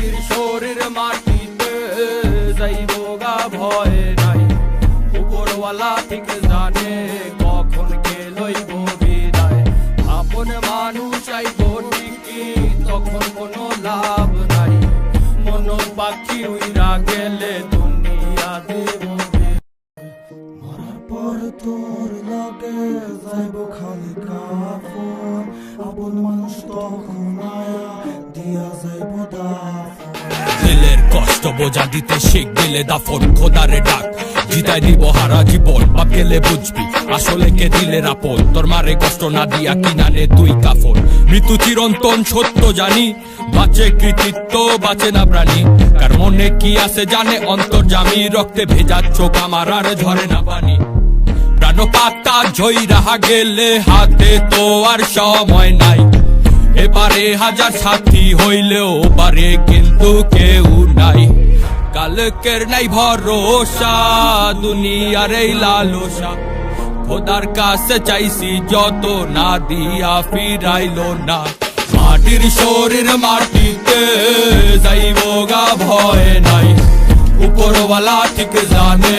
মাটির শরীর মাটিতে যাইব ভয় নাই। উপরওয়ালা ঠিক জানে কখন কে লইব বিদায়। আপন মানুষ আইব ঠিকই, তখন কোনো লাভ নাই। মন পাখি উইরা গেলে দুনিয়া দেব। মরার পর তোর লাগে যাইব খালি কাফন। আপন মানুষ তখন কষ্ট বোঝা দিতে শিখ দিলে দাফন খোদারে ডাক। জিতাই দিব হারা জীবন, বাপ গেলে বুঝবি আসলে কে দিলের আপন তোর মারে কষ্ট না দিয়া কিনারে তুই কাফন। মৃত্যু চিরন্তন সত্য জানি, বাঁচে কৃতিত্ব, বাঁচে না প্রাণী। কার মনে কি আছে জানে, অন্তর জামি, রক্তে ভেজা চোখ আমার আর ঝরে না পানি। প্রাণ পাতা জয় রাহা গেলে হাতে তো আর সময় নাই। এবারে হাজার সাথী হইলেও পারে কিন্তু কেউ নাই। কালকের নাই ভরসা, দুনিয়ার এই লালসা। খোদার কাছে চাইছি যত না দিয়া ফিরাইলো না। মাটির শরীর মাটিতে যাইব গা ভয় নাই। উপরওয়ালা ঠিক জানে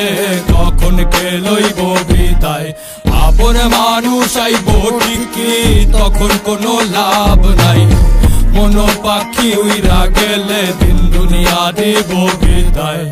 কখন কে লইব বিদায়। আপন মানুষ আইব ঠিকই তখন কোনো লাভ নাই। মনো পাখি উইরা গেলে দিন দুনিয়া দেব বিদায়।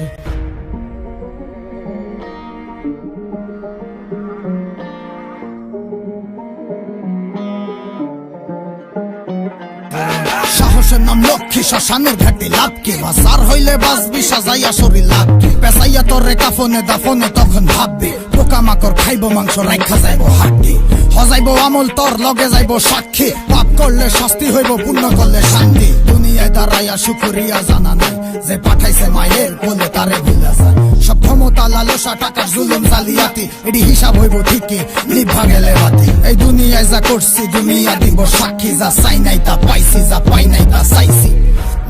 সাহসের নাম লক্ষ্মী, শ্মশানের ঘাটে লাভকে। বাসার হইলে বাসবি সাজাইয়া শরীর লাগবে পেশাইয়া তোরে কাফনে দাফনে তখন ভাববে পোকা মাকড় খাইব, মাংস রাইখা যাইব হাড্ডি হজাইব আমল, তোর লগে যাইব সাক্ষী। পাপ করলে শাস্তি হইব, পুণ্য করলে শান্তি। দুনিয়ায় দাঁড়াইয়া শুকরিয়া জানা নাই, যে পাঠাইছে মায়ের বলে তারে ভুলে যায়। সব ক্ষমতা, লালসা, টাকার জুলুম, জালিয়াতি এটি হিসাব হইব ঠিকই। নিভা গেলে বাতি এই দুনিয়ায় যা করছি, দুনিয়া দিব সাক্ষী, যা চাই নাই তা পাইছি, যা পাই নাই তা চাইছি।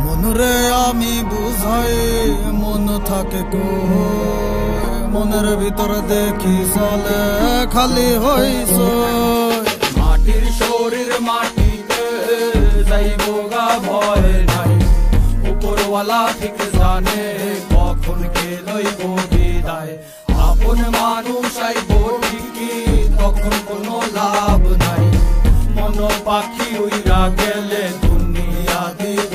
মনরে আমি বুঝাই, মন থাকে কই। মনের ভিতরে দেখি চলে, খালি হইছ মাটির শরীর মাটিতে যাইব গা, ভয় নাই। উপরওয়ালা ঠিক জানে কখন কে লইব বিদায়। আপন মানুষ কোন পাখি উইরা গেলে দুনিয়া দিব